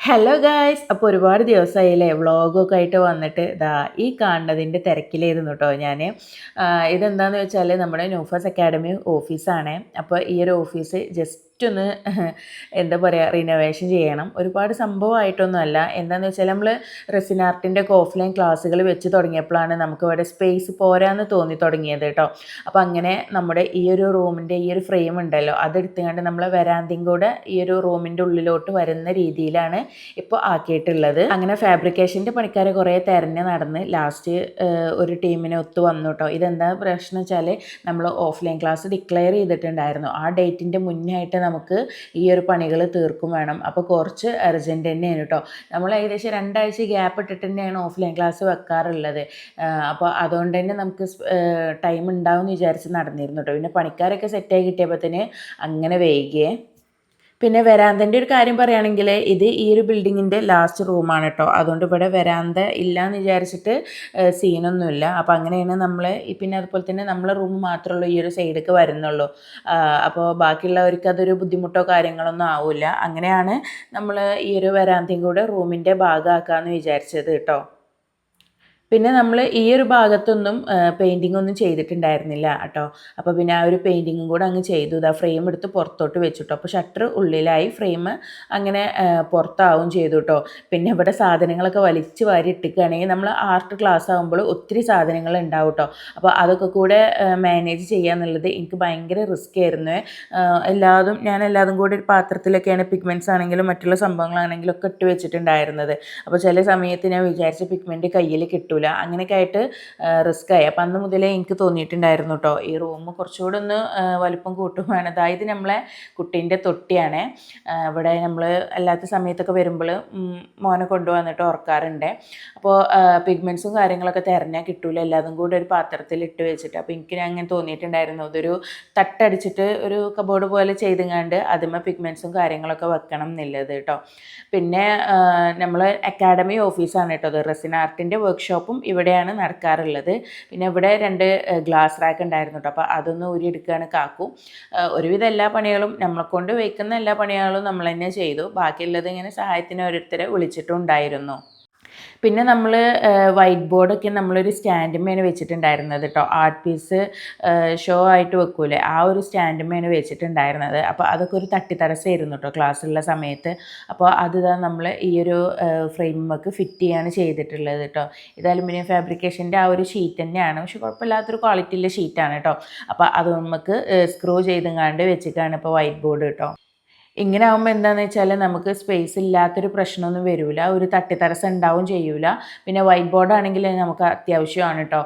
Hello guys അപ്പോൾ ഒരുപാട് ദിവസമായില്ലേ വ്ളോഗൊക്കെ ആയിട്ട് വന്നിട്ട് ഇതാ ഈ കാണുന്നതിന്റെ തിരക്കിലായിരുന്നു കേട്ടോ ഞാൻ ഇതെന്താണെന്ന് വെച്ചാൽ നമ്മുടെ നൂഫസ് അക്കാഡമി ഓഫീസാണ്. അപ്പോൾ ഈ ഒരു ഓഫീസ് ജസ്റ്റ് ഒന്ന് എന്താ പറയുക റിനോവേഷൻ ചെയ്യണം. ഒരുപാട് സംഭവമായിട്ടൊന്നുമല്ല. എന്താണെന്ന് വെച്ചാൽ നമ്മൾ റെസിൻ ആർട്ടിന്റെ ഒക്കെ ഓഫ്ലൈൻ ക്ലാസ്സുകൾ വെച്ച് തുടങ്ങിയപ്പോഴാണ് നമുക്ക് ഇവിടെ സ്പേസ് പോരാന്ന് തോന്നി തുടങ്ങിയത് കേട്ടോ. അപ്പോൾ അങ്ങനെ നമ്മുടെ ഈ ഒരു റൂമിന്റെ ഈ ഒരു ഫ്രെയിം ഉണ്ടല്ലോ അതെടുത്തുകൊണ്ട് നമ്മൾ വരാന്തിയും കൂടെ ഈ ഒരു റൂമിന്റെ ഉള്ളിലോട്ട് വരുന്ന രീതിയിലാണ് ഇപ്പോൾ ആക്കിയിട്ടുള്ളത്. അങ്ങനെ ഫാബ്രിക്കേഷന്റെ പണിക്കാരെ കുറേ തിരഞ്ഞ് നടന്ന് ലാസ്റ്റ് ഒരു ടീമിനെ ഒത്തു വന്നു കേട്ടോ. ഇതെന്താ പ്രശ്നം വെച്ചാൽ നമ്മൾ ഓഫ്ലൈൻ ക്ലാസ് ഡിക്ലെയർ ചെയ്തിട്ടുണ്ടായിരുന്നു. ആ ഡേറ്റിന്റെ മുന്നേ ആയിട്ട് നമുക്ക് ഈ ഒരു പണികൾ തീർക്കും വേണം. അപ്പോൾ കുറച്ച് അർജന്റ് തന്നെയാണ് കേട്ടോ. നമ്മൾ ഏകദേശം രണ്ടാഴ്ച ഗ്യാപ്പ് ഇട്ടിട്ട് തന്നെയാണ് ഓഫ്ലൈൻ ക്ലാസ് വെക്കാറുള്ളത്. അപ്പോൾ അതുകൊണ്ട് തന്നെ നമുക്ക് ടൈം ഉണ്ടാവും എന്ന് വിചാരിച്ച് നടന്നിരുന്നു കേട്ടോ. പിന്നെ പണിക്കാരൊക്കെ സെറ്റായി കിട്ടിയപ്പോൾ തന്നെ അങ്ങനെ വൈകിയേ. പിന്നെ വരാന്തന്റെ ഒരു കാര്യം പറയുകയാണെങ്കിൽ ഇത് ഈ ഒരു ബിൽഡിങ്ങിന്റെ ലാസ്റ്റ് റൂമാണ് കേട്ടോ അതുകൊണ്ട് ഇവിടെ വരാന്ത ഇല്ല എന്ന് വിചാരിച്ചിട്ട് സീനൊന്നുമില്ല അപ്പോൾ അങ്ങനെയാണ് നമ്മൾ പിന്നെ അതുപോലെ തന്നെ നമ്മളെ റൂം മാത്രമുള്ളൂ ഈ ഒരു സൈഡിലേക്ക് വരുന്നുള്ളൂ. അപ്പോൾ ബാക്കിയുള്ളവർക്ക് അതൊരു ബുദ്ധിമുട്ടോ കാര്യങ്ങളൊന്നും ആവില്ല. അങ്ങനെയാണ് നമ്മൾ ഈ ഒരു വരാന്തയും കൂടെ റൂമിന്റെ ഭാഗമാക്കാമെന്ന് വിചാരിച്ചത് കേട്ടോ പിന്നെ നമ്മൾ ഈ ഒരു ഭാഗത്തൊന്നും പെയിന്റിംഗ് ഒന്നും ചെയ്തിട്ടുണ്ടായിരുന്നില്ല കേട്ടോ. അപ്പോൾ പിന്നെ ആ ഒരു പെയിന്റിങ്ങും കൂടെ അങ്ങ് ചെയ്തു. ഇതാ ഫ്രെയിം എടുത്ത് പുറത്തോട്ട് വെച്ചിട്ടോ. അപ്പോൾ ഷട്ടർ ഉള്ളിലായി ഫ്രെയിം അങ്ങനെ പുറത്താവും ചെയ്തു കേട്ടോ പിന്നെ ഇവിടെ സാധനങ്ങളൊക്കെ വലിച്ചു വാരി ഇട്ടിക്കുകയാണെങ്കിൽ നമ്മൾ ആർട്ട് ക്ലാസ് ആകുമ്പോൾ ഒത്തിരി സാധനങ്ങൾ ഉണ്ടാവും കേട്ടോ അപ്പോൾ അതൊക്കെ കൂടെ മാനേജ് ചെയ്യുക എന്നുള്ളത് എനിക്ക് ഭയങ്കര റിസ്ക് ആയിരുന്നു. എല്ലാതും ഞാൻ എല്ലാതും കൂടി ഒരു പാത്രത്തിലൊക്കെയാണ് പിഗ്മെന്റ്സ് ആണെങ്കിലും മറ്റുള്ള സംഭവങ്ങളാണെങ്കിലും ഒക്കെ ഇട്ട് വെച്ചിട്ടുണ്ടായിരുന്നത്. അപ്പോൾ ചില സമയത്ത് ഞാൻ വിചാരിച്ച പിഗ്മെന്റ് കയ്യിൽ കിട്ടും പറ്റൂല. അങ്ങനെയൊക്കെ ആയിട്ട് റിസ്ക് ആയി അപ്പം അന്ന് മുതലേ എനിക്ക് തോന്നിയിട്ടുണ്ടായിരുന്നു കേട്ടോ ഈ റൂം കുറച്ചുകൂടെ ഒന്ന് വലുപ്പം കൂട്ടും. വേണം അതായത് നമ്മളെ കുട്ടീന്റെ തൊട്ടിയാണ്. ഇവിടെ നമ്മൾ അല്ലാത്ത സമയത്തൊക്കെ വരുമ്പോൾ മോനെ കൊണ്ടുവന്നിട്ട് ഓർക്കാറുണ്ട് അപ്പോൾ പിഗ്മെൻസും കാര്യങ്ങളൊക്കെ തിരഞ്ഞാൽ കിട്ടൂല. എല്ലാതും കൂടെ ഒരു പാത്രത്തിൽ ഇട്ട് വെച്ചിട്ട്. അപ്പോൾ എനിക്ക് അങ്ങനെ തോന്നിയിട്ടുണ്ടായിരുന്നു. അതൊരു തട്ടടിച്ചിട്ട് ഒരു കബോർഡ് പോലെ ചെയ്തുങ്ങാണ്ട് അതിമ പിഗ്മെൻസും കാര്യങ്ങളൊക്കെ വെക്കണം എന്നുള്ളത് കേട്ടോ പിന്നെ നമ്മൾ അക്കാഡമി ഓഫീസാണ് കേട്ടോ അത് റെസിൻ ആർട്ടിന്റെ വർക്ക്ഷോപ്പ് വർക്കും ഇവിടെയാണ് നടക്കാറുള്ളത്. പിന്നെ ഇവിടെ രണ്ട് ഗ്ലാസ് റാക്ക് ഉണ്ടായിരുന്നു കേട്ടോ അപ്പോൾ അതൊന്ന് ഊരിയെടുക്കുകയാണ് കാക്കു. ഒരുവിധം എല്ലാ പണികളും നമ്മളെ കൊണ്ട് വയ്ക്കുന്ന എല്ലാ പണികളും നമ്മൾ തന്നെ ചെയ്തു. ബാക്കിയുള്ളത് ഇങ്ങനെ സഹായത്തിന് ഓരോരുത്തരെ വിളിച്ചിട്ടുണ്ടായിരുന്നു പിന്നെ നമ്മൾ വൈറ്റ് ബോർഡൊക്കെ നമ്മളൊരു സ്റ്റാൻഡുമേണ് വെച്ചിട്ടുണ്ടായിരുന്നത് കേട്ടോ ആർട്ട് പീസ് ഷോ ആയിട്ട് വെക്കൂലേ. ആ ഒരു സ്റ്റാൻഡുമേണ് വെച്ചിട്ടുണ്ടായിരുന്നത്. അപ്പോൾ അതൊക്കെ ഒരു തട്ടിത്തരസായിരുന്നു കേട്ടോ ക്ലാസ്സുള്ള സമയത്ത്. അപ്പോൾ അത് നമ്മൾ ഈ ഒരു ഫ്രെയിമൊക്കെ ഫിറ്റ് ചെയ്യാണ് ചെയ്തിട്ടുള്ളത് കേട്ടോ ഇത് അലുമിനിയം ഫാബ്രിക്കേഷന്റെ ആ ഒരു ഷീറ്റ് തന്നെയാണ്. പക്ഷെ കുഴപ്പമില്ലാത്തൊരു ക്വാളിറ്റിയുള്ള ഷീറ്റാണ് കേട്ടോ അപ്പോൾ അത് നമുക്ക് സ്ക്രൂ ചെയ്തും ചെയ്തെങ്ങാണ്ട് വെച്ചിട്ടാണ് ഇപ്പോൾ വൈറ്റ് ബോർഡ് കേട്ടോ ഇങ്ങനെ ആകുമ്പോൾ എന്താണെന്ന് വെച്ചാൽ നമുക്ക് സ്പേസ് ഇല്ലാത്തൊരു പ്രശ്നമൊന്നും വരില്ല ഒരു തട്ടിത്തരസം ഉണ്ടാവും ചെയ്യൂല. പിന്നെ വൈറ്റ് ബോർഡ് ആണെങ്കിൽ നമുക്ക് അത്യാവശ്യമാണ് കേട്ടോ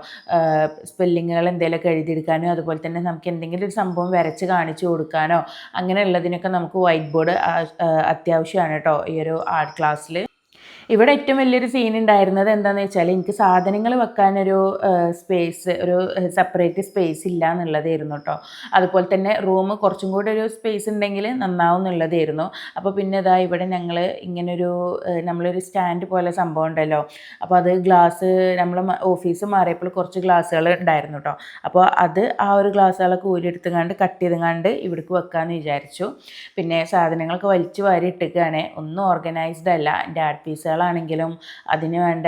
സ്പെല്ലിങ്ങുകൾ എന്തെങ്കിലുമൊക്കെ എഴുതിയെടുക്കാനോ അതുപോലെ തന്നെ നമുക്ക് എന്തെങ്കിലും ഒരു സംഭവം വരച്ച് കാണിച്ചു കൊടുക്കാനോ അങ്ങനെയുള്ളതിനൊക്കെ നമുക്ക് വൈറ്റ് ബോർഡ് അത്യാവശ്യമാണ് കേട്ടോ ഈ ഒരു ആർട്ട് ക്ലാസ്സിൽ ഇവിടെ ഏറ്റവും വലിയൊരു സീൻ ഉണ്ടായിരുന്നത് എന്താണെന്ന് വെച്ചാൽ എനിക്ക് സാധനങ്ങൾ വെക്കാനൊരു സ്പേസ് ഒരു സെപ്പറേറ്റ് സ്പേസ് ഇല്ല എന്നുള്ളതായിരുന്നു കേട്ടോ അതുപോലെ തന്നെ റൂം കുറച്ചും കൂടെ ഒരു സ്പേസ് ഉണ്ടെങ്കിൽ നന്നാവും എന്നുള്ളതായിരുന്നു. അപ്പോൾ പിന്നെ ഇതാ ഇവിടെ ഞങ്ങൾ ഇങ്ങനൊരു നമ്മളൊരു സ്റ്റാൻഡ് പോലെ സംഭവം ഉണ്ടല്ലോ. അപ്പോൾ അത് ഗ്ലാസ് നമ്മൾ ഓഫീസ് മാറിയപ്പോൾ കുറച്ച് ഗ്ലാസ്സുകൾ ഉണ്ടായിരുന്നു കേട്ടോ അപ്പോൾ അത് ആ ഒരു ഗ്ലാസ്സുകളൊക്കെ ഊരിയെടുത്തുകൊണ്ട് കട്ട് ചെയ്തുകൊണ്ട് ഇവിടേക്ക് വെക്കാമെന്ന് വിചാരിച്ചു. പിന്നെ സാധനങ്ങളൊക്കെ വലിച്ചു വാരി ഇട്ടുകയാണ് ഒന്നും ഓർഗനൈസ്ഡ് അല്ല. എന്റെ ആർട്ട് പീസുകൾ കറികളാണെങ്കിലും അതിന് വേണ്ട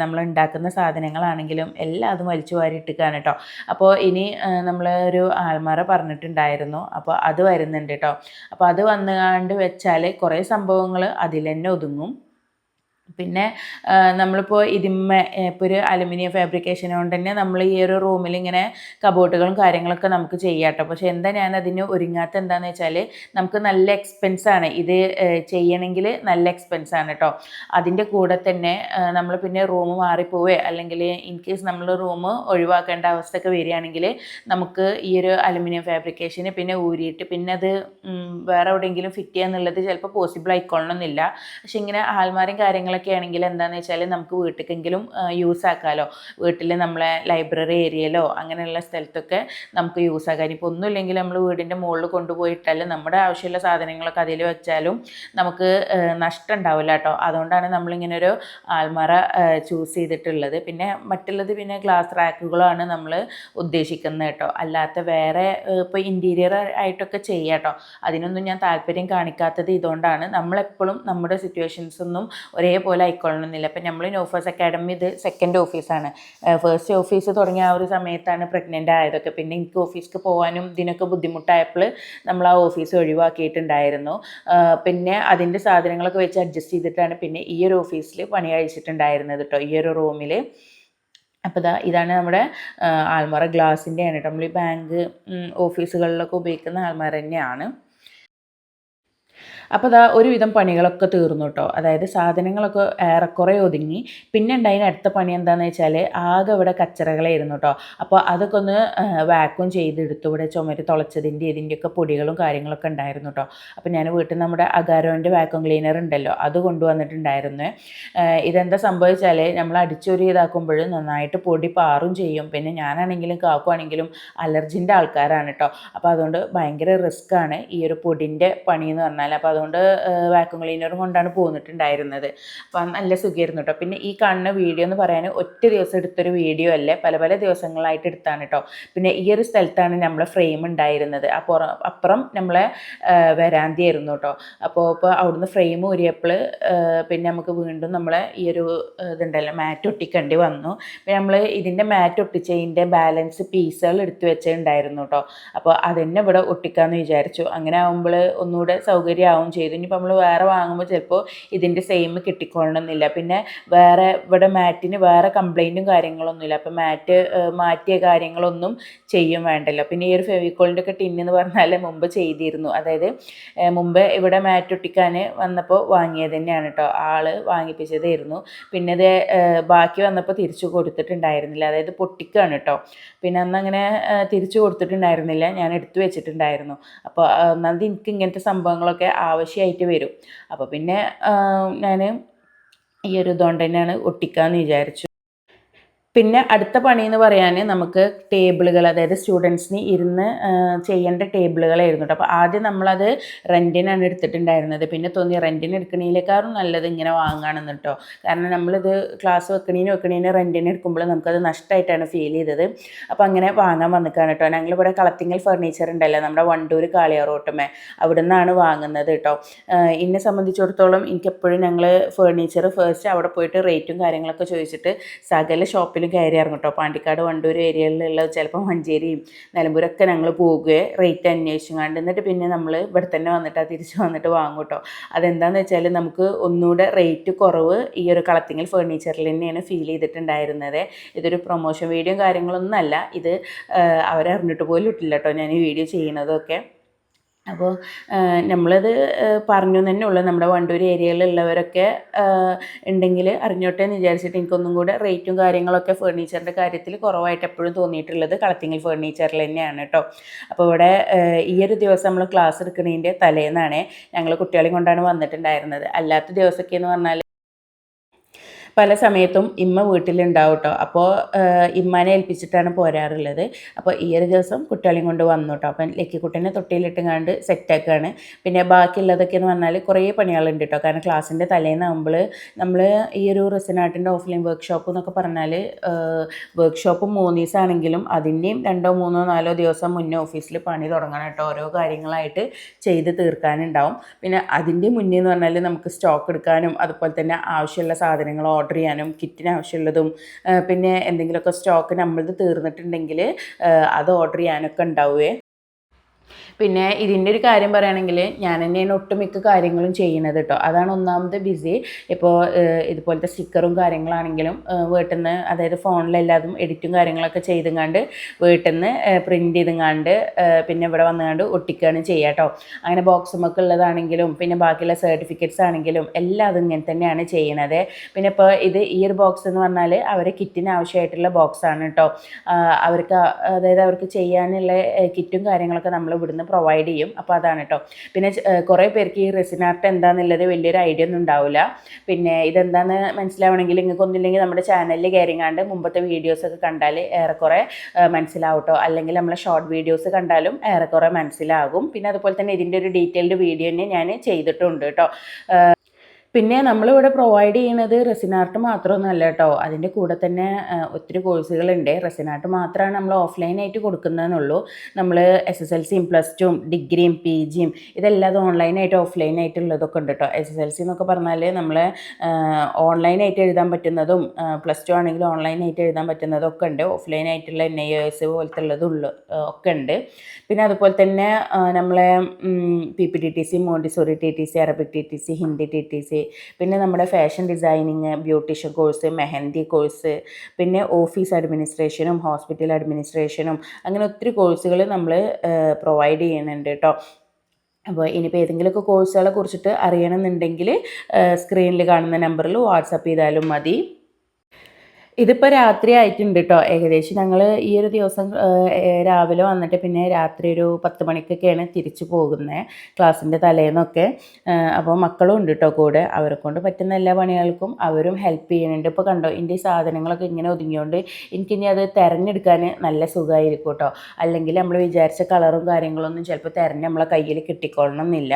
നമ്മൾ ഉണ്ടാക്കുന്ന സാധനങ്ങളാണെങ്കിലും എല്ലാം അതും വലിച്ചു വാരിയിട്ടിക്കാണ് കേട്ടോ അപ്പോൾ ഇനി നമ്മൾ ഒരു ആൽമാറ പറഞ്ഞിട്ടുണ്ടായിരുന്നു. അപ്പോൾ അത് വരുന്നുണ്ട് കേട്ടോ അപ്പോൾ അത് വന്നുകൊണ്ട് വെച്ചാൽ കുറേ സംഭവങ്ങൾ അതിൽ തന്നെ ഒതുങ്ങും. പിന്നെ നമ്മളിപ്പോൾ ഇതിന്മേ ഇപ്പോൾ ഒരു അലുമിനിയം ഫാബ്രിക്കേഷൻ കൊണ്ട് തന്നെ നമ്മൾ ഈ ഒരു റൂമിൽ ഇങ്ങനെ കബോർഡുകളും കാര്യങ്ങളൊക്കെ നമുക്ക് ചെയ്യാട്ടോ. പക്ഷേ എന്താ ഞാൻ അതിന് ഒരുങ്ങാത്ത എന്താണെന്ന് വെച്ചാൽ നമുക്ക് നല്ല എക്സ്പെൻസ് ആണ്. ഇത് ചെയ്യണമെങ്കിൽ നല്ല എക്സ്പെൻസ് ആണ് കേട്ടോ അതിന്റെ കൂടെ തന്നെ നമ്മൾ പിന്നെ റൂം മാറിപ്പോവേ. അല്ലെങ്കിൽ ഇൻ കേസ് നമ്മൾ റൂം ഒഴിവാക്കേണ്ട അവസ്ഥയൊക്കെ വരികയാണെങ്കിൽ നമുക്ക് ഈ ഒരു അലുമിനിയം ഫാബ്രിക്കേഷന് പിന്നെ ഊരിയിട്ട് പിന്നെ അത് വേറെ എവിടെയെങ്കിലും ഫിറ്റ് ചെയ്യുക എന്നുള്ളത് ചിലപ്പോൾ പോസിബിൾ ആയിക്കൊള്ളണമെന്നില്ല പക്ഷെ ഇങ്ങനെ ആൽമാരും കാര്യങ്ങളൊക്കെ അങ്ങനെയൊക്കെ ആണെങ്കിൽ എന്താണെന്ന് വെച്ചാൽ നമുക്ക് വീട്ടിലേക്കെങ്കിലും യൂസ് ആക്കാമല്ലോ വീട്ടിൽ നമ്മളെ ലൈബ്രറി ഏരിയയിലോ അങ്ങനെയുള്ള സ്ഥലത്തൊക്കെ നമുക്ക് യൂസ് ആക്കാം. ഇനിയിപ്പോൾ ഒന്നുമില്ലെങ്കിൽ നമ്മൾ വീടിന്റെ മുകളിൽ കൊണ്ടുപോയിട്ടാൽ നമ്മുടെ ആവശ്യമുള്ള സാധനങ്ങളൊക്കെ അതിൽ വെച്ചാലും നമുക്ക് നഷ്ടം ഉണ്ടാവില്ല കേട്ടോ. അതുകൊണ്ടാണ് നമ്മളിങ്ങനെ ഒരു ആൽമറ ചൂസ് ചെയ്തിട്ടുള്ളത്. പിന്നെ മറ്റുള്ളത് പിന്നെ ഗ്ലാസ് റാക്കുകളാണ് നമ്മൾ ഉദ്ദേശിക്കുന്നത് കേട്ടോ. അല്ലാത്ത വേറെ ഇപ്പോൾ ഇന്റീരിയർ ആയിട്ടൊക്കെ ചെയ്യാം കേട്ടോ. അതിനൊന്നും ഞാൻ താല്പര്യം കാണിക്കാത്തത് ഇതുകൊണ്ടാണ്. നമ്മളെപ്പോഴും നമ്മുടെ സിറ്റുവേഷൻസ് ഒന്നും ഒരേപോലെ ആയിക്കൊള്ളണമെന്നില്ല. അപ്പം നമ്മൾ നോഫേഴ്സ് അക്കാഡമി ഇത് സെക്കൻഡ് ഓഫീസാണ് ഫസ്റ്റ് ഓഫീസ് തുടങ്ങിയ ആ ഒരു സമയത്താണ് പ്രഗ്നന്റ് ആയതൊക്കെ. പിന്നെ എനിക്ക് ഓഫീസ്ക്ക് പോകാനും ഇതിനൊക്കെ ബുദ്ധിമുട്ടായപ്പോൾ നമ്മൾ ആ ഓഫീസ് ഒഴിവാക്കിയിട്ടുണ്ടായിരുന്നു. പിന്നെ അതിന്റെ സാധനങ്ങളൊക്കെ വെച്ച് അഡ്ജസ്റ്റ് ചെയ്തിട്ടാണ് പിന്നെ ഈ ഒരു ഓഫീസിൽ പണി കഴിച്ചിട്ടുണ്ടായിരുന്നത് കേട്ടോ ഈ ഒരു റൂമിൽ അപ്പോൾ ഇതാ ഇതാണ് നമ്മുടെ ആൽമറ ഗ്ലാസിന്റെയാണ് കേട്ടോ നമ്മൾ ഈ ബാങ്ക് ഓഫീസുകളിലൊക്കെ ഉപയോഗിക്കുന്ന ആൽമറ തന്നെയാണ്. അപ്പോൾ അതാ ഒരുവിധം പണികളൊക്കെ തീർന്നു കേട്ടോ അതായത് സാധനങ്ങളൊക്കെ ഏറെക്കുറെ ഒതുങ്ങി. പിന്നെ ഉണ്ടായതിന് അടുത്ത പണി എന്താണെന്ന് വെച്ചാൽ ആകെ ഇവിടെ കച്ചറകളായിരുന്നു കേട്ടോ അപ്പോൾ അതൊക്കെ ഒന്ന് വാക്വം ചെയ്തെടുത്തു. ഇവിടെ ചുമര് തുളച്ചതിന്റെ ഇതിന്റെയൊക്കെ പൊടികളും കാര്യങ്ങളൊക്കെ ഉണ്ടായിരുന്നു കേട്ടോ അപ്പോൾ ഞാൻ വീട്ടിൽ നമ്മുടെ അഗാരോന്റെ വാക്വം ക്ലീനർ ഉണ്ടല്ലോ അത് കൊണ്ടുവന്നിട്ടുണ്ടായിരുന്നു. ഇതെന്താ സംഭവിച്ചാൽ നമ്മൾ അടിച്ചൊരു ഇതാക്കുമ്പോൾ നന്നായിട്ട് പൊടി പാറും ചെയ്യും. പിന്നെ ഞാനാണെങ്കിലും കാക്കുവാണെങ്കിലും അലർജിന്റെ ആൾക്കാരാണ് കേട്ടോ അപ്പോൾ അതുകൊണ്ട് ഭയങ്കര റിസ്ക്കാണ് ഈ ഒരു പൊടിന്റെ പണി എന്ന് പറഞ്ഞാൽ അപ്പോൾ വാക്യൂം ക്ലീനറും കൊണ്ടാണ് പോന്നിട്ടുണ്ടായിരുന്നത്. അപ്പം നല്ല സുഖമായിരുന്നു കേട്ടോ പിന്നെ ഈ കാണുന്ന വീഡിയോ എന്ന് പറയാൻ ഒറ്റ ദിവസം എടുത്തൊരു വീഡിയോ അല്ലേ? പല പല ദിവസങ്ങളായിട്ട് എടുത്താണ് കേട്ടോ പിന്നെ ഈ ഒരു സ്ഥലത്താണ് നമ്മളെ ഫ്രെയിം ഉണ്ടായിരുന്നത്. അപ്പോൾ അപ്പുറം നമ്മളെ വരാന്തിയായിരുന്നു കേട്ടോ അപ്പോൾ ഇപ്പോൾ അവിടുന്ന് ഫ്രെയിം ഊരിയപ്പോൾ പിന്നെ നമുക്ക് വീണ്ടും നമ്മളെ ഈ ഒരു ഇതുണ്ടല്ലോ മാറ്റ് ഒട്ടിക്കേണ്ടി വന്നു. പിന്നെ നമ്മൾ ഇതിന്റെ മാറ്റ് ഒട്ടിച്ചതിന്റെ ബാലൻസ് പീസുകൾ എടുത്തു വെച്ചിട്ടുണ്ടായിരുന്നു കേട്ടോ അപ്പോൾ അതെന്നെ ഇവിടെ ഒട്ടിക്കാമെന്ന് വിചാരിച്ചു. അങ്ങനെ ആകുമ്പോൾ ഒന്നുകൂടെ സൗകര്യമാവും ചെയ്തു. ഇനിയിപ്പോൾ നമ്മൾ വേറെ വാങ്ങുമ്പോൾ ചിലപ്പോൾ ഇതിന്റെ സെയിം കിട്ടിക്കൊള്ളണമെന്നില്ല പിന്നെ വേറെ ഇവിടെ മാറ്റിന് വേറെ കംപ്ലൈന്റും കാര്യങ്ങളൊന്നുമില്ല. അപ്പോൾ മാറ്റ് മാറ്റിയ കാര്യങ്ങളൊന്നും ചെയ്യും വേണ്ടല്ലോ. പിന്നെ ഈ ഒരു ഫെവിക്കോളിന്റെ ഒക്കെ ടിന്നെന്ന് പറഞ്ഞാൽ മുമ്പ് ചെയ്തിരുന്നു. അതായത് മുമ്പ് ഇവിടെ മാറ്റ് ഒട്ടിക്കാൻ വന്നപ്പോൾ വാങ്ങിയത് തന്നെയാണ് കേട്ടോ ആൾ വാങ്ങിപ്പിച്ചതായിരുന്നു. പിന്നെ ഇത് ബാക്കി വന്നപ്പോൾ തിരിച്ചു കൊടുത്തിട്ടുണ്ടായിരുന്നില്ല. അതായത് പൊട്ടിക്കുകയാണ് കേട്ടോ പിന്നെ അന്ന് അങ്ങനെ തിരിച്ചു കൊടുത്തിട്ടുണ്ടായിരുന്നില്ല. ഞാൻ എടുത്തു വെച്ചിട്ടുണ്ടായിരുന്നു. അപ്പോൾ ഒന്നാമത് എനിക്ക് ഇങ്ങനത്തെ സംഭവങ്ങളൊക്കെ ആവശ്യമായിട്ട് വരും. അപ്പോൾ പിന്നെ ഞാൻ ഈ ഒരു ഇതുകൊണ്ട് തന്നെയാണ് ഒട്ടിക്കാമെന്ന് വിചാരിച്ചു. പിന്നെ അടുത്ത പണി എന്ന് പറയാൻ നമുക്ക് ടേബിളുകൾ അതായത് സ്റ്റുഡൻസിന് ഇരുന്ന് ചെയ്യേണ്ട ടേബിളുകളായിരുന്നു കേട്ടോ. അപ്പോൾ ആദ്യം നമ്മളത് റെന്റിനാണ് എടുത്തിട്ടുണ്ടായിരുന്നത്. പിന്നെ തോന്നി റെന്റിന് എടുക്കണേലേക്കാളും നല്ലത് ഇങ്ങനെ വാങ്ങുകയാണെന്ന് കേട്ടോ. കാരണം നമ്മളിത് ക്ലാസ് വെക്കണീന് വെക്കണീന് റെന്റിന് എടുക്കുമ്പോൾ നമുക്കത് നഷ്ടമായിട്ടാണ് ഫീൽ ചെയ്തത്. അപ്പോൾ അങ്ങനെ വാങ്ങാൻ വന്നിക്കാണ് കേട്ടോ. ഞങ്ങളിവിടെ കളത്തിങ്ങൽ ഫർണിച്ചർ ഉണ്ടല്ലോ നമ്മുടെ വണ്ടൂർ കാളിയാറോട്ടമേ അവിടെ നിന്നാണ് വാങ്ങുന്നത് കേട്ടോ. എന്നെ സംബന്ധിച്ചിടത്തോളം എനിക്കെപ്പോഴും ഞങ്ങൾ ഫർണിച്ചർ ഫസ്റ്റ് അവിടെ പോയിട്ട് റേറ്റും കാര്യങ്ങളൊക്കെ ചോദിച്ചിട്ട് സകല ഷോപ്പിൽ ഷോപ്പിലും കയറി ഇറങ്ങും കേട്ടോ. പാണ്ടിക്കാട് വണ്ടൂർ ഏരിയയിലുള്ള ചിലപ്പോൾ മഞ്ചേരിയും നിലമ്പൂരൊക്കെ ഞങ്ങൾ പോകുകയെ റേറ്റ് അന്വേഷിച്ചും കണ്ട് എന്നിട്ട് പിന്നെ നമ്മൾ ഇവിടെ തന്നെ വന്നിട്ട് തിരിച്ച് വന്നിട്ട് വാങ്ങും കേട്ടോ. അതെന്താണെന്ന് വെച്ചാൽ നമുക്ക് ഒന്നുകൂടെ റേറ്റ് കുറവ് ഈ ഒരു കളത്തിങ്ങൽ ഫേർണിച്ചറിൽ തന്നെയാണ് ഫീൽ ചെയ്തിട്ടുണ്ടായിരുന്നത്. ഇതൊരു പ്രൊമോഷൻ വീഡിയോ കാര്യങ്ങളൊന്നും അല്ല. ഇത് അവരറിഞ്ഞിട്ട് പോലും ഇട്ടില്ല കേട്ടോ ഞാൻ ഈ വീഡിയോ ചെയ്യുന്നതൊക്കെ. അപ്പോൾ നമ്മളത് പറഞ്ഞു തന്നെ ഉള്ളൂ നമ്മുടെ വണ്ടൂർ ഏരിയയിലുള്ളവരൊക്കെ ഉണ്ടെങ്കിൽ അറിഞ്ഞോട്ടെ എന്ന് വിചാരിച്ചിട്ട് എനിക്കൊന്നും കൂടെ റേറ്റും കാര്യങ്ങളൊക്കെ ഫേർണിച്ചറിന്റെ കാര്യത്തിൽ കുറവായിട്ട് എപ്പോഴും തോന്നിയിട്ടുള്ളത് കളത്തിങ്ങൽ ഫേർണിച്ചറിൽ തന്നെയാണ് കേട്ടോ. അപ്പോൾ ഇവിടെ ഈ ഒരു ദിവസം നമ്മൾ ക്ലാസ് എടുക്കുന്നതിന്റെ തലേന്നാണ് ഞങ്ങൾ കുട്ടികളെയും കൊണ്ടാണ് വന്നിട്ടുണ്ടായിരുന്നത്. അല്ലാത്ത ദിവസമൊക്കെ എന്ന് പറഞ്ഞാൽ പല സമയത്തും ഇമ്മ വീട്ടിലുണ്ടാവും കേട്ടോ അപ്പോൾ ഇമ്മാനെ ഏൽപ്പിച്ചിട്ടാണ് പോരാറുള്ളത്. അപ്പോൾ ഈ ഒരു ദിവസം കുട്ടികളെയും കൊണ്ട് വന്നു കേട്ടോ അപ്പം ലക്കിക്കുട്ടനെ തൊട്ടിയിലിട്ടുങ്ങാണ്ട് സെറ്റാക്കുകയാണ് പിന്നെ ബാക്കിയുള്ളതൊക്കെ എന്ന് പറഞ്ഞാൽ കുറേ പണികളുണ്ട് കേട്ടോ കാരണം ക്ലാസ്സിന്റെ തലേന്നാകുമ്പോൾ നമ്മൾ ഈ ഒരു റിസനാട്ടിന്റെ ഓഫ്ലൈൻ വർക്ക്ഷോപ്പ് എന്നൊക്കെ പറഞ്ഞാൽ വർക്ക്ഷോപ്പ് മൂന്ന് ദിവസമാണെങ്കിലും അതിന്റെയും രണ്ടോ മൂന്നോ നാലോ ദിവസം മുന്നേ ഓഫീസിൽ പണി തുടങ്ങണം കേട്ടോ ഓരോ കാര്യങ്ങളായിട്ട് ചെയ്ത് തീർക്കാനുണ്ടാവും. പിന്നെ അതിന്റെ മുന്നേ എന്ന് പറഞ്ഞാൽ നമുക്ക് സ്റ്റോക്ക് എടുക്കാനും അതുപോലെ തന്നെ ആവശ്യമുള്ള സാധനങ്ങൾ ഓർഡർ ചെയ്യാനും കിറ്റിന് ആവശ്യമുള്ളതും പിന്നെ എന്തെങ്കിലുമൊക്കെ സ്റ്റോക്ക് നമ്മളത് തീർന്നിട്ടുണ്ടെങ്കിൽ അത് ഓർഡർ ചെയ്യാനൊക്കെ ഉണ്ടാവുമേ പിന്നെ ഇതിന്റെ ഒരു കാര്യം പറയുകയാണെങ്കിൽ ഞാൻ തന്നെയാണ് ഒട്ടുമിക്ക കാര്യങ്ങളും ചെയ്യുന്നത് കേട്ടോ. അതാണ് ഒന്നാമത് ബിസി ഇപ്പോൾ ഇതുപോലത്തെ സ്റ്റിക്കറും കാര്യങ്ങളാണെങ്കിലും വീട്ടിൽ നിന്ന് അതായത് ഫോണിലെല്ലാതും എഡിറ്റും കാര്യങ്ങളൊക്കെ ചെയ്തുങ്ങാണ്ട് വീട്ടിൽ നിന്ന് പ്രിന്റ് ചെയ്തുങ്ങാണ്ട് പിന്നെ ഇവിടെ വന്നുകൊണ്ട് ഒട്ടിക്കുകയാണ് ചെയ്യുക കേട്ടോ. അങ്ങനെ ബോക്സ് ഉള്ളതാണെങ്കിലും പിന്നെ ബാക്കിയുള്ള സർട്ടിഫിക്കറ്റ്സ് ആണെങ്കിലും എല്ലാം അതും ഇങ്ങനെ തന്നെയാണ് ചെയ്യണത്. പിന്നെ ഇപ്പോൾ ഇത് ഈ ഒരു ബോക്സ് എന്ന് പറഞ്ഞാൽ അവരെ കിറ്റിന് ആവശ്യമായിട്ടുള്ള ബോക്സാണ് കേട്ടോ. അവർക്ക് അതായത് അവർക്ക് ചെയ്യാനുള്ള കിറ്റും കാര്യങ്ങളൊക്കെ നമ്മൾ ഇവിടുന്ന് പ്രൊവൈഡ് ചെയ്യും. അപ്പോൾ അതാണ് കേട്ടോ പിന്നെ കുറേ പേർക്ക് ഈ റെസിൻ ആർട്ട് എന്താണെന്നുള്ളത് വലിയൊരു ഐഡിയ ഒന്നും ഉണ്ടാവില്ല പിന്നെ ഇതെന്താണെന്ന് മനസ്സിലാവണമെങ്കിൽ നിങ്ങൾക്ക് ഒന്നില്ലെങ്കിൽ നമ്മുടെ ചാനലിൽ കയറിങ്ങാണ്ട് മുമ്പത്തെ വീഡിയോസൊക്കെ കണ്ടാൽ ഏറെക്കുറെ മനസ്സിലാവും കേട്ടോ അല്ലെങ്കിൽ നമ്മളെ ഷോർട്ട് വീഡിയോസ് കണ്ടാലും ഏറെക്കുറെ മനസ്സിലാകും. പിന്നെ അതുപോലെ തന്നെ ഇതിന്റെ ഒരു ഡീറ്റെയിൽഡ് വീഡിയോ തന്നെ ഞാൻ ചെയ്തിട്ടുണ്ട് കേട്ടോ പിന്നെ നമ്മളിവിടെ പ്രൊവൈഡ് ചെയ്യുന്നത് റെസിനാർട്ട് മാത്രമൊന്നുമല്ല കേട്ടോ. അതിന്റെ കൂടെ തന്നെ ഒത്തിരി കോഴ്സുകളുണ്ട്. റെസിനാർട്ട് മാത്രമാണ് നമ്മൾ ഓഫ്ലൈനായിട്ട് കൊടുക്കുന്നതെന്നുള്ളൂ. നമ്മൾ എസ് എസ് എൽ സിയും പ്ലസ് ടുവും ഡിഗ്രിയും പി ജിയും ഇതെല്ലാം ഓൺലൈനായിട്ട് ഓഫ്ലൈനായിട്ടുള്ളതൊക്കെ ഉണ്ട് കേട്ടോ. എസ് എസ് എൽ സി എന്നൊക്കെ പറഞ്ഞാൽ നമ്മൾ ഓൺലൈനായിട്ട് എഴുതാൻ പറ്റുന്നതും പ്ലസ് ടു ആണെങ്കിൽ ഓൺലൈനായിട്ട് എഴുതാൻ പറ്റുന്നതും ഒക്കെ ഉണ്ട് ഓഫ്ലൈനായിട്ടുള്ള എൻ ഐ എസ് പോലത്തെ ഉള്ളതുള്ള ഒക്കെ ഉണ്ട്. പിന്നെ അതുപോലെ തന്നെ നമ്മളെ P P T T C Montessori T T C Arabic T T C Hindi T T C പിന്നെ നമ്മുടെ fashion designing beautician course mehndi course പിന്നെ ഓഫീസ് അഡ്മിനിസ്ട്രേഷനും ഹോസ്പിറ്റൽ അഡ്മിനിസ്ട്രേഷനും അങ്ങനെ ഒത്തിരി കോഴ്സുകൾ നമ്മൾ പ്രൊവൈഡ് ചെയ്യുന്നുണ്ട് കേട്ടോ അപ്പോൾ ഇനിയിപ്പോൾ ഏതെങ്കിലുമൊക്കെ കോഴ്സുകളെ കുറിച്ചിട്ട് അറിയണമെന്നുണ്ടെങ്കിൽ സ്ക്രീനിൽ കാണുന്ന നമ്പറിൽ വാട്സപ്പ് ചെയ്താലും മതി. ഇതിപ്പോൾ രാത്രി ആയിട്ടുണ്ട് കേട്ടോ ഏകദേശം ഞങ്ങൾ ഈ ഒരു ദിവസം രാവിലെ വന്നിട്ട് പിന്നെ രാത്രി ഒരു പത്ത് മണിക്കൊക്കെയാണ് തിരിച്ചു പോകുന്നത് ക്ലാസ്സിന്റെ തലേന്നൊക്കെ. അപ്പോൾ മക്കളും ഉണ്ട് കേട്ടോ കൂടെ. അവരെ കൊണ്ട് പറ്റുന്ന എല്ലാ പണികൾക്കും അവരും ഹെൽപ്പ് ചെയ്യുന്നുണ്ട്. ഇപ്പോൾ കണ്ടോ എന്റെ സാധനങ്ങളൊക്കെ ഇങ്ങനെ ഒതുങ്ങിയോണ്ട് എനിക്കിനി അത് തിരഞ്ഞെടുക്കാൻ നല്ല സുഖമായിരിക്കും കേട്ടോ അല്ലെങ്കിൽ നമ്മൾ വിചാരിച്ച കളറും കാര്യങ്ങളൊന്നും ചിലപ്പോൾ തിരഞ്ഞ് നമ്മളെ കയ്യിൽ കിട്ടിക്കൊള്ളണം എന്നില്ല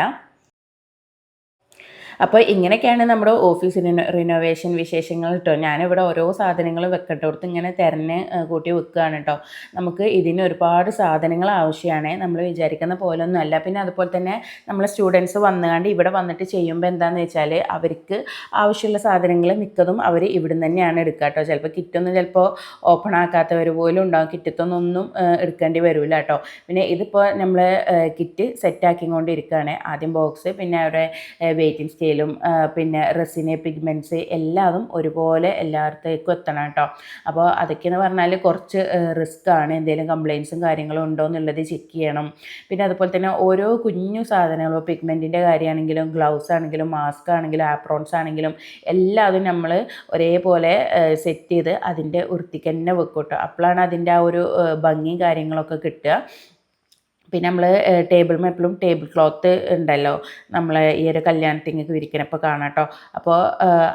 അപ്പോൾ ഇങ്ങനെയൊക്കെയാണ് നമ്മുടെ ഓഫീസ് റിനോവേഷൻ വിശേഷങ്ങൾ കേട്ടോ ഞാനിവിടെ ഓരോ സാധനങ്ങളും വെക്കട്ടോടത്ത് ഇങ്ങനെ തിരഞ്ഞ് കൂട്ടി വെക്കുകയാണ് കേട്ടോ നമുക്ക് ഇതിന് ഒരുപാട് സാധനങ്ങൾ ആവശ്യമാണ്. നമ്മൾ വിചാരിക്കുന്ന പോലൊന്നും അല്ല. പിന്നെ അതുപോലെ തന്നെ നമ്മളെ സ്റ്റുഡൻസ് വന്നുകൊണ്ട് ഇവിടെ വന്നിട്ട് ചെയ്യുമ്പോൾ എന്താണെന്ന് വെച്ചാൽ അവർക്ക് ആവശ്യമുള്ള സാധനങ്ങൾ മിക്കതും അവർ ഇവിടുന്ന് തന്നെയാണ് എടുക്കുക കേട്ടോ ചിലപ്പോൾ കിറ്റൊന്നും ചിലപ്പോൾ ഓപ്പൺ ആക്കാത്തവർ പോലും ഉണ്ടാകും കിറ്റത്തൊന്നും എടുക്കേണ്ടി വരില്ല കേട്ടോ പിന്നെ ഇതിപ്പോൾ നമ്മൾ കിറ്റ് സെറ്റാക്കിക്കൊണ്ടിരിക്കുകയാണ് ആദ്യം ബോക്സ് പിന്നെ അവരുടെ വെയിറ്റിംഗ് സ്കെയിലും പിന്നെ റെസിനെ പിഗ്മെന്റ്സ് എല്ലാതും ഒരുപോലെ എല്ലായിടത്തേക്കും എത്തണം കേട്ടോ. അപ്പോൾ അതൊക്കെയെന്ന് പറഞ്ഞാൽ കുറച്ച് റിസ്ക് ആണ്. എന്തെങ്കിലും കംപ്ലയിൻസും കാര്യങ്ങളും ഉണ്ടോ എന്നുള്ളത് ചെക്ക് ചെയ്യണം. പിന്നെ അതുപോലെ തന്നെ ഓരോ കുഞ്ഞു സാധനങ്ങളും പിഗ്മെന്റിന്റെ കാര്യമാണെങ്കിലും ഗ്ലൗസ് ആണെങ്കിലും മാസ്ക് ആണെങ്കിലും ആപ്രോൺസ് ആണെങ്കിലും എല്ലാതും നമ്മൾ ഒരേപോലെ സെറ്റ് ചെയ്ത് അതിന്റെ വൃത്തിക്ക് തന്നെ വെക്കും കേട്ടോ. അപ്പോഴാണ് അതിന്റെ ആ ഒരു ഭംഗിയും കാര്യങ്ങളൊക്കെ കിട്ടുക. പിന്നെ നമ്മൾ ടേബിൾ എപ്പോഴും ടേബിൾ ക്ലോത്ത് ഉണ്ടല്ലോ. നമ്മൾ ഈ ഒരു കല്യാണത്തിങ്ങൾക്ക് വിരിക്കണപ്പോൾ കാണാം കേട്ടോ അപ്പോൾ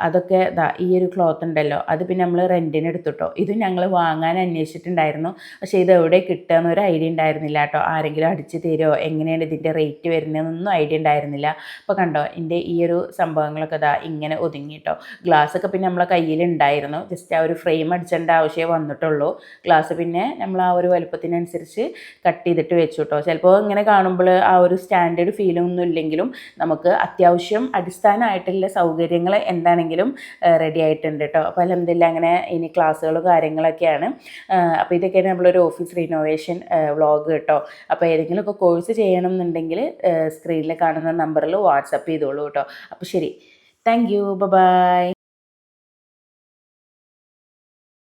അതൊക്കെ ഇതാ ഈ ഒരു ക്ലോത്ത് ഉണ്ടല്ലോ. അത് പിന്നെ നമ്മൾ റെന്റിന് എടുത്തുട്ടോ ഇത് ഞങ്ങൾ വാങ്ങാൻ അന്വേഷിച്ചിട്ടുണ്ടായിരുന്നു. പക്ഷേ ഇത് എവിടെ കിട്ടുക എന്നൊരു ഐഡിയ ഉണ്ടായിരുന്നില്ല കേട്ടോ ആരെങ്കിലും അടിച്ച് തരുമോ എങ്ങനെയാണ് ഇതിന്റെ റേറ്റ് വരുന്നതെന്നൊന്നും ഐഡിയ ഉണ്ടായിരുന്നില്ല. അപ്പോൾ കണ്ടോ എന്റെ ഈ ഒരു സംഭവങ്ങളൊക്കെ ഇതാ ഇങ്ങനെ ഒതുങ്ങി ഗ്ലാസ്സൊക്കെ പിന്നെ നമ്മളെ കയ്യിലുണ്ടായിരുന്നു. ജസ്റ്റ് ആ ഒരു ഫ്രെയിം അടിച്ചേണ്ട ആവശ്യമേ വന്നിട്ടുള്ളൂ. ഗ്ലാസ് പിന്നെ നമ്മൾ ആ ഒരു വലുപ്പത്തിനനുസരിച്ച് കട്ട് ചെയ്തിട്ട് വെച്ചു കേട്ടോ ചിലപ്പോൾ ഇങ്ങനെ കാണുമ്പോൾ ആ ഒരു സ്റ്റാൻഡേർഡ് ഫീലൊന്നും ഇല്ലെങ്കിലും നമുക്ക് അത്യാവശ്യം അടിസ്ഥാനമായിട്ടുള്ള സൗകര്യങ്ങൾ എന്താണെങ്കിലും റെഡി ആയിട്ടുണ്ട് കേട്ടോ അപ്പോൾ അലഹമില്ല അങ്ങനെ ഇനി ക്ലാസ്സുകളും കാര്യങ്ങളൊക്കെയാണ്. അപ്പോൾ ഇതൊക്കെയാണ് നമ്മളൊരു ഓഫീസ് റിനോവേഷൻ വ്ളോഗ് കേട്ടോ അപ്പോൾ ഏതെങ്കിലും ഇപ്പോൾ കോഴ്സ് ചെയ്യണം എന്നുണ്ടെങ്കിൽ സ്ക്രീനിൽ കാണുന്ന നമ്പറിൽ വാട്സപ്പ് ചെയ്തോളൂ കേട്ടോ അപ്പോൾ ശരി. Thank you by